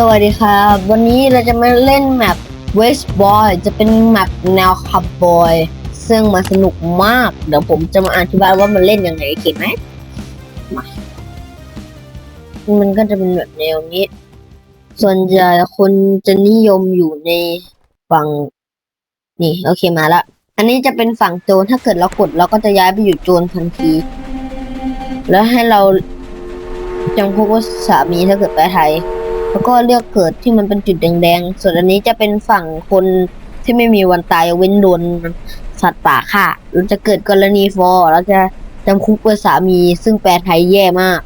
สวัสดีครับ วันนี้เราจะมาเล่นแมป West Boy จะเป็นแมปแนวขับบอยซึ่งมันสนุกมาก เดี๋ยวผมจะมาอธิบายว่ามันเล่นยังไงเข็นไหมมามันก็จะเป็นแบบแนวนี้ ส่วนใหญ่คนจะนิยมอยู่ในฝั่ง นี่ โอเคมาละอันนี้จะเป็นฝั่งโจรถ้าเกิดเรากดเราก็จะย้ายไปอยู่โจรทันที แล้วให้เราจำพวกว่าสามีถ้าเกิดไปไทย แล้วก็เลือกเกิดที่มันเป็นจุดแดงๆ ส่วนอันนี้จะเป็นฝั่งคนที่ไม่มีวันตายเว้นโดนสัตว์ป่าฆ่าเราจะเกิดกรณีฟอร์เราจะจำคุกเป็นสามี ซึ่งแปลไทยแย่มาก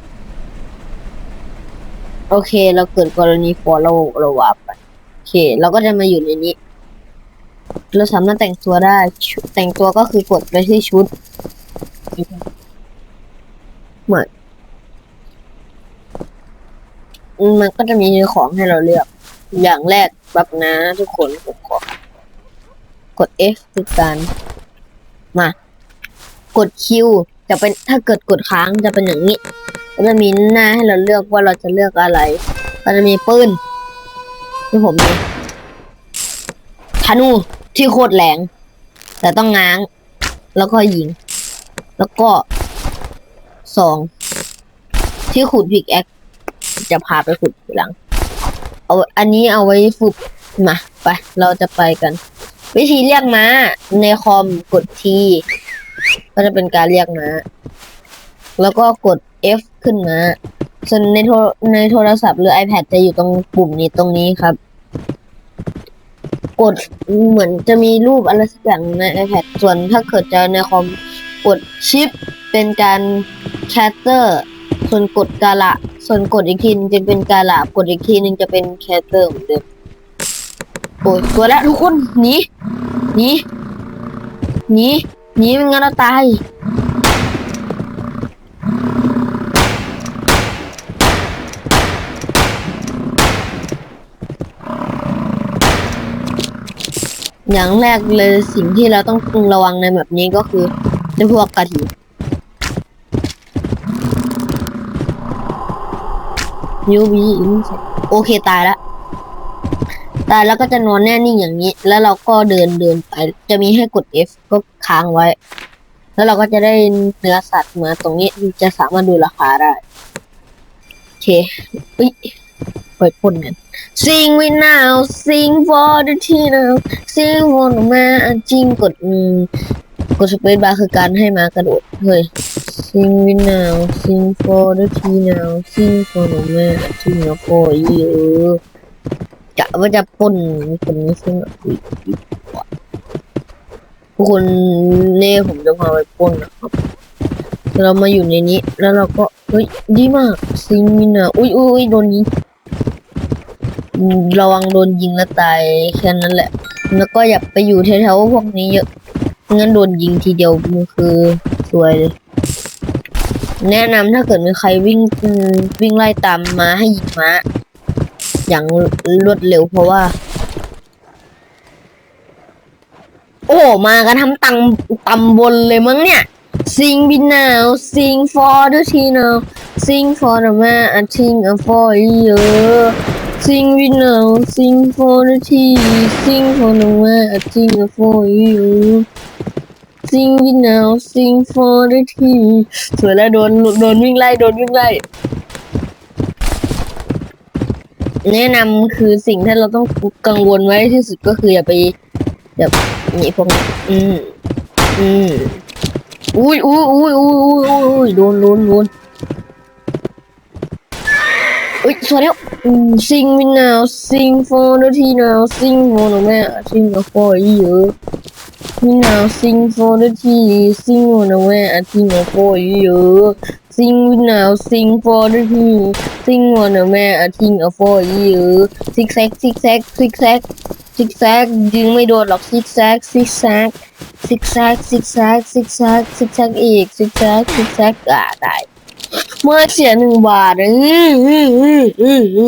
โอเค เราเกิดกรณีฟอร์เราเราว่าไปโอเค เราก็จะมาอยู่ในนี้ เราสามารถแต่งตัวได้ แต่งตัวก็คือกดไปที่ชุดเหมือน มันก็จะมีของให้เราเลือก อย่างแรกแบบนะทุกคนผมขอกด F คือการมากด Q จะเป็นถ้าเกิดกดค้างจะเป็นอย่างนี้ก็จะมีหน้าให้เราเลือกว่าเราจะเลือกอะไร ก็จะมีปืนที่ผมมีธนูที่โคตรแรงแต่ต้องง้าง แล้วก็ยิง แล้วก็สองที่ขุดพิกแอค จะพาไปขุดทีหลัง เอาอันนี้เอาไว้ฝึกมาไป เราจะไปกัน วิธีเรียกม้า ในคอมกด T ก็จะเป็นการเรียกม้า แล้วก็กด F ขึ้นมา ส่วนในโทรในโทรศัพท์หรือ iPad จะอยู่ตรงปุ่มนี้ตรงนี้ครับ กดเหมือนจะมีรูปอะไรสักอย่างใน iPad ส่วนถ้าเกิดจะในคอมกดชิปเป็นการแคสเตอร์ ส่วนกดกาละ ส่วนกดอีกทีนึงจะเป็นกาละกดอีกทีนึงจะเป็นแคเตอร์เหมือนเดิมโอ้ยตัวแล้วทุกคนหนีหนีหนีหนีไม่งั้นเราตายอย่างแรกเลยสิ่งที่เราต้องระวังในแบบนี้ก็คือในพวกกระถิ่น ยูวีโอเคตายล้วตายแล้วก็จะนอนแน่นิ่งอย่างนี้ แล้วเราก็เดินเดินไป จะมีให้กด F ก็ค้างไว้ แล้วเราก็จะได้เนื้อสัตว์มาตรงนี้จะสามารถดูราคาได้โอเคอุ้ยเปิดพ่นกัน Sing we now sing for the tea now sing for the man จริงกดกดสเปซบาร์คือการให้มากระโดดเฮ้ย Sing we now sing for the tea now sing for the man จริงแล้วก็เยอะจะว่าจะปล้นคนนี้ซึ่งแบบอุ๊ยทุกคนเน่ผมจะพาไปปล้นนะครับเรามาอยู่ในนี้ แล้วเราก็เฮ้ยดีมากซิงมินะอุ้ยอุ้ยอุ้ยโดนยิงระวังโดนยิงแล้วตายแค่นั้นแหละ แล้วก็อย่าไปอยู่แถวๆพวกนี้เยอะงั้นโดนยิงทีเดียวมันคือสวยเลย แนะนำถ้าเกิดมีใครวิ่งวิ่งไล่ตามมาให้ยิงม้า อย่างรวดเร็วเพราะว่า โอ้มากันทำตังตำบนเลยมั้งเนี่ย Sing me now sing for the tea now sing for the man I sing for you sing me now sing for the tea sing for the man I sing for you sing it now sing for the team สวยแล้วโดนโดนวิ่งไล่โดนวิ่งไล่แนะนำคือสิ่งที่เราต้องกังวลไว้ที่สุดก็คืออย่าไปอย่าหนีพวกนี้อืมอืมอุ้ยอุ้ยอุ้ยอุ้ยอุ้ยอุ้ยโดนโดนโดนอุ้ยสวยแล้วซิงวินนาวซิงโฟนทีนาวซิงโฟนแม่ซิงโฟนเยอะ me now sing for the tea sing for the man sing for you ซิกแซกซิกแซกซิกแซกซิกแซกยิงไม่โดนหรอกซิกแซกซิกแซกซิกแซกซิกแซกซิกแซกซิกแซกอีกซิกแซกซิกแซกอ่าได้ เมื่อเสียหนึ่งบาท อืมอืมอืมอืมอื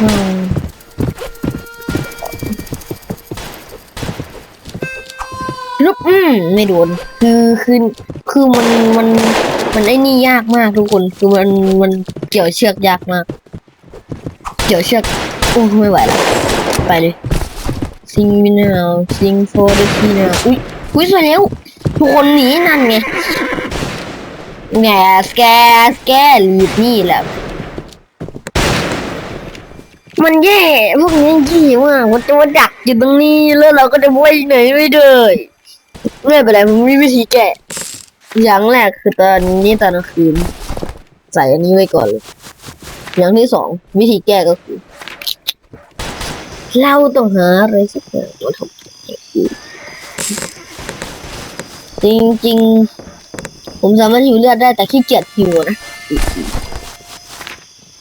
เมาลุกอืมไม่โดนคือคือคือมันมันมันไอ้นี่ยากมากทุกคนคือมันมันเกี่ยวเชือกยากมาก เกี่ยวเชือกโอ้ไม่ไหวแล้วไปเลย sing me now sing for the key now อุ้ยอุ้ยสวยแล้วทุกคนหนีนั่นไงแงสแกสแกลีดนี่แหละ มันแย่พวกนี้ยี่มากมันจะมาดักอยู่ตรงนี้แล้วเราก็จะไปไหนไม่ได้ไม่เป็นไรมันมีวิธีแก้อย่างแรกคือตอนนี้ตอนกลางคืน ใส่อันนี้ไว้ก่อนเลยอย่างที่สองวิธีแก้ก็คือ เราต้องหาอะไรสักอย่างมาทำจริงจริงๆผมสามารถหิวเลือดได้แต่ขี้เกียจหิวนะ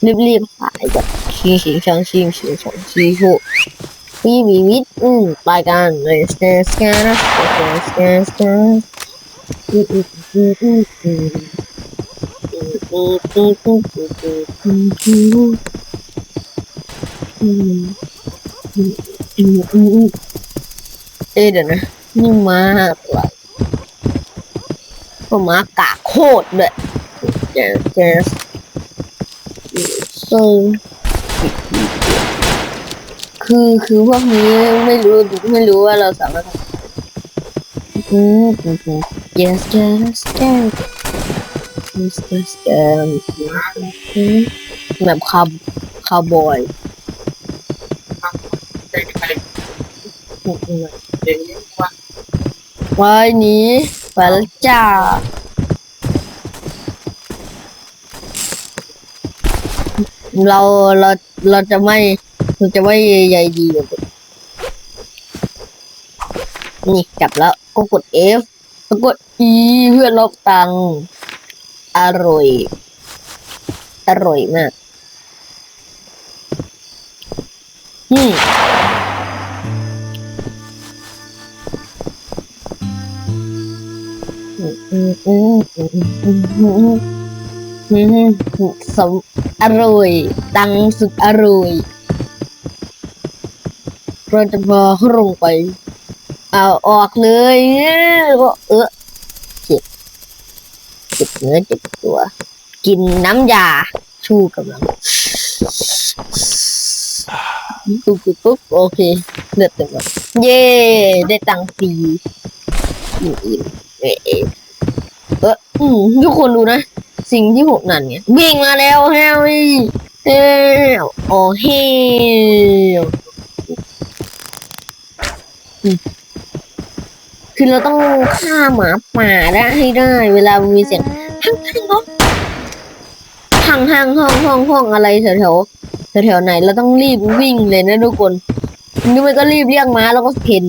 รีบๆหายแบบชิงชิงช่างชิงชิงช่างชิงโหวีวีวิทอืมไปกันเลยสแกนสแกนนะสแกนสแกนสแกนอืมอืมอืมอืมอืมอืมอืมอืมอืมอืมอืมอืมอืมอืมอืมอืมเอ๊ะเดี๋ยวนะนี่ม้าอะไรก็ม้ากากโคตรเลยแกสแก สซึ่คือคือพวกนี้ไม่รู้ไม่รู้ว่าเราสามารถทำอืมอืมอืม yes yes yes yes yes yes แบบคาร์คาร์บอยอืมอืมวายหนี้ไปแล้วจ้า เราเราเราจะไม่เราจะไม่ใยดีนี่จับแล้วก็กด F แล้วกด E เพื่อลบตังค์อร่อย อร่อยมากอืมอืมอืมอืมอืมอืม สมอร่อย ตังสุดอร่อยเราจะพอลงไป เอาออกเลยเออเจ็บเจ็บเนื้อเจ็บตัว กินน้ำยาชูกำลังปุ๊บปุ๊บปุ๊บโอเคเลือดเต็มแล้วเย่ได้ตังค์ฟรีอิ่มเอ๊ะเอออืมทุกคนดูนะ สิ่งที่ผมนั่นเนี่ยวิ่งมาแล้วแฮร์รี่เฮลโอ้เฮล์คือเราต้องฆ่าหมาป่าได้ให้ได้ เวลามีเสียงฮั่งฮั่งห้องฮั่งฮั่งห้องห้องห้องอะไรแถวแถวแถวไหนเราต้องรีบวิ่งเลยนะทุกคนนี่มันก็รีบเรียกม้าแล้วก็เพ่น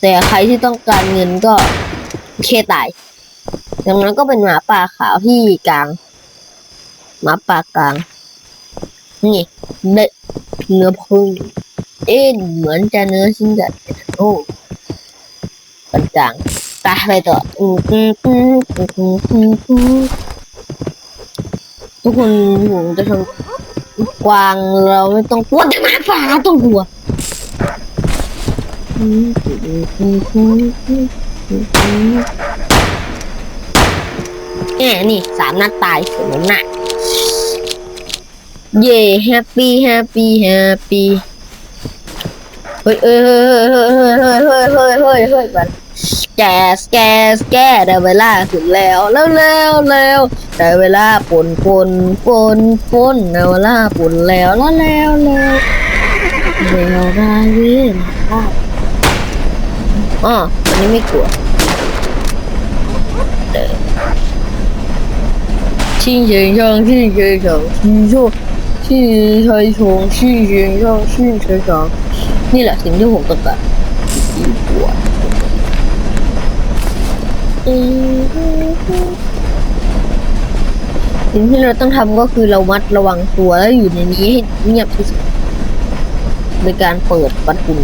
แต่ใครที่ต้องการเงินก็เคตาย ดังนั้นก็เป็นหมาป่าขาวที่กลาง หมาป่ากลาง นี่เด็เนื้อพึ่งเอ๊ะเหมือนจะเนื้อชิ้นใหญ่โอ้ปานกลางตาไปต่ออืมอืมอืมอืมอืมอืมทุกคนผมจะทำกวางเราไม่ต้องกลัวแต่หมาป่าต้องกลัวอืมอืมอืมอืมอืม แหมนี่สามนัดตายสมน่ะเย่แฮปปี้แฮปปี้แฮปปี้เฮ้ยเอ้ยเฮ้ยเฮ้ยเฮ้ยเฮ้ยเฮ้ยเฮ้ยเฮ้ยเฮ้ยกันแกสแกสแกได้เวลาถึงแล้วแล้วแล้วแล้วได้เวลาปนปนปนปนได้เวลาปนแล้วแล้วแล้วแล้วแล้วได้เวลาอ๋อวันนี้ไม่กลัว 新选上新选上新秀新ใช้ชง新选上新ใช้ชงนี่แหละสิ่งที่ผมต้องการปวด สิ่งที่เราต้องทำก็คือเรามัดระวังตัวแล้วอยู่ในนี้ให้เงียบที่สุดโดยการเปิดประตู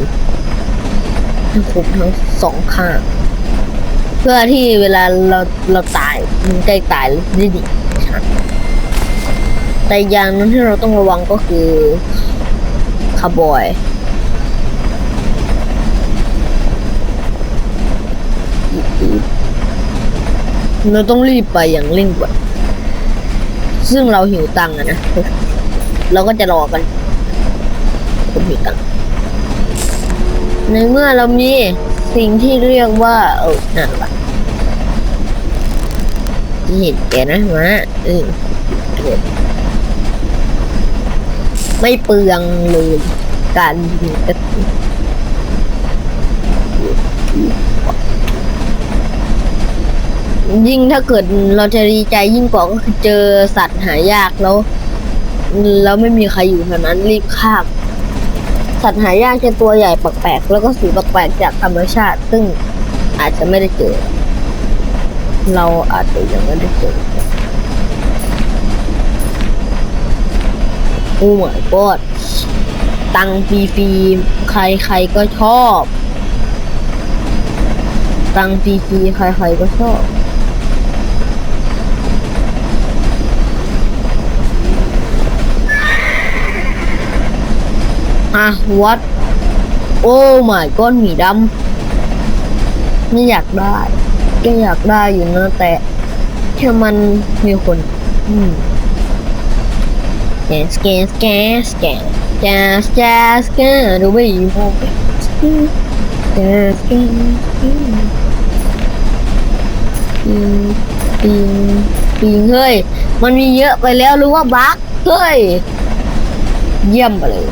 ทั้งครบทั้งสองข้าง เพื่อที่เวลาเราเราตายมันใกล้ตายแล้วจะไ ด้หนีทันแต่อย่างนึงที่เราต้องระวังก็คือคาร์บอยเราต้องรีบไปอย่างเร่งด่วนซึ่งเราหิวตังค์นะ เราก็จะรอกันผมหิวตังค์ในเมื่อเรามีสิ่งที่เรียกว่า เออนั่นวะ เห็นแกนะมาเออไม่เปลืองเลยการยิงกระสุนยิ่งถ้าเกิดเราจะดีใจยิ่งกว่าก็คือเจอสัตว์หายากแล้ว แล้วไม่มีใครอยู่แถวนั้นรีบข้ามสัตว์หายากจะตัวใหญ่แปลกๆแล้วก็สีแปลกๆจากธรรมชาติ ซึ่งอาจจะไม่ได้เจอ เราอาจจะยังไม่ได้เจอโอ้ my god ตังฟรีๆใครก็ชอบ ตังฟรีๆใครก็ชอบอะวัด โอ้ my god หมีดำไม่อยากได้ ก็อยากได้อยู่นะแต่แค่มันมีคน อืมแกสแกสแกสแกนแกสแกสแกดูไม่ดีมอแกนสแกนสแกสแกนปิงปิงปิงเฮ้ย มันมีเยอะไปแล้วรือว่าบั๊กเฮ้ย เยี่ยมไปเลย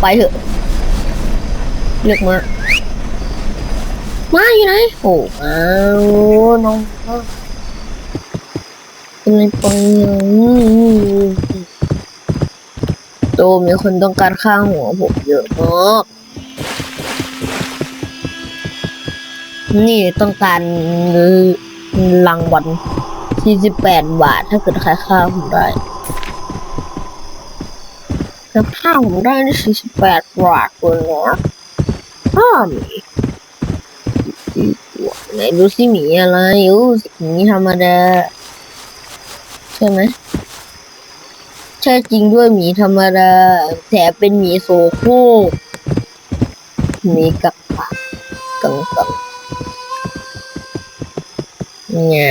ไปเถอะเรียกมามาอยู่ไหนโอ้อ้าวน้องเป็นไรไปอะโตมีคนต้องการข้างหัวผมเยอะมากนี่ต้องการรางวัล48 บาท ถ้าเกิดใครฆ่าผมได้ แล้วข้าวผมได้สี่สิบแปดบาทเลยนะข้ามีไหนดูสิหมีอะไรอู้หมีธรรมดา ใช่ไหมใช่จริงด้วยหมีธรรมดาแถมเป็นหมีโซโครกหมีกับปากกังกังเนี่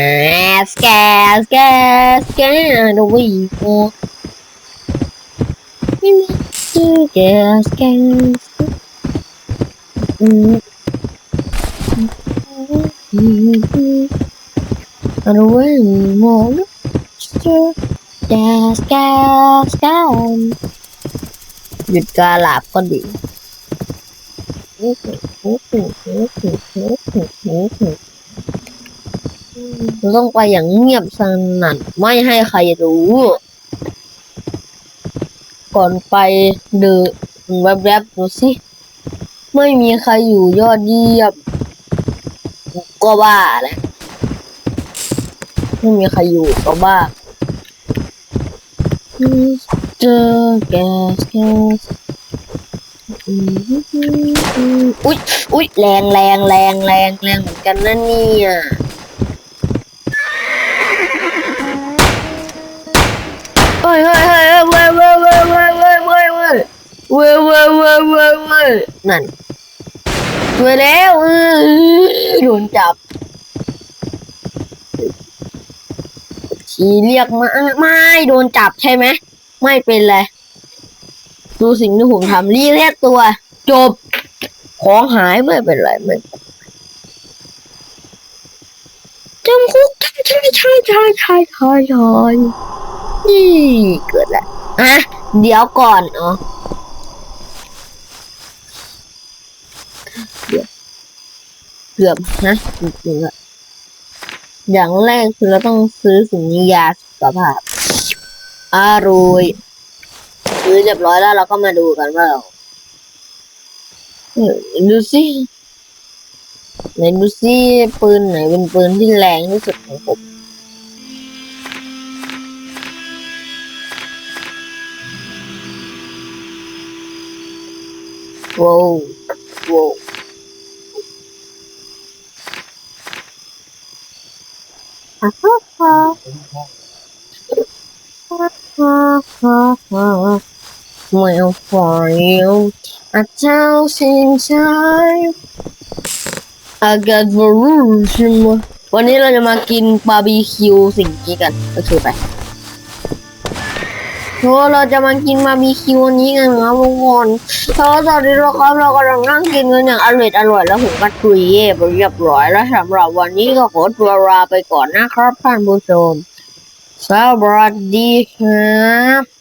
สแกนสแกนสแกนดูวิโอ Gas, gas. On the way, more. Gas, gas, gas. หยุดการหลับก็ดีเราต้องไปอย่างเงียบสนั่นไม่ให้ใครรู้ ก่อนไปเดินแวบๆดูสิ ไม่มีใครอยู่ยอดเยี่ยมก็บ้าแหละไม่มีใครอยู่ก็บ้าเจอแกสแกสอุ๊ยอุ๊ยแรงแรงแรงแรงแรงเหมือนกันนะเนี่ย ยเว้ยเว้ยนั่นสวยแล้วเออโดนจับชีเรียกมาไม่โดนจับใช่ไหมไม่เป็นไรดูสิ่งที่ผมทำรีเรียกตัว จบ ของหายไม่เป็นไรไม่จำคุกใช่ใช่ใช่ใช่ใช่ใช่นี่เกิดล้วอะเดี๋ยวก่อนอ๋อเดี๋ยวเกือบนะจริงๆอะอย่างแรกคือเราต้องซื้อสิ่งนี้ยาสุขภาพอร่อยซื้อเรียบร้อยแล้วเราก็มาดูกันว่าเราดูสิไหนดูสิปืนไหนเป็นปืนที่แรงที่สุดของผมว้าวว้าว Well for you a thousand times I got the rules ใช่ไหมวันนี้เราจะมากินบาร์บีคิวสิ่งนี้กันโอเคไป โอ้เราจะมากินมาบีคิววันนี้กันนะทุกคนเพราะว่าตอนนี้เราครับเรากำลังนั่งกินกันอย่างอร่อยอร่อยแล้วผมก็ตุยเย่ไปเรียบร้อยแล้วสำหรับวันนี้ก็ขอตัวลาไปก่อนนะครับท่านผู้ชมสวัสดีครับ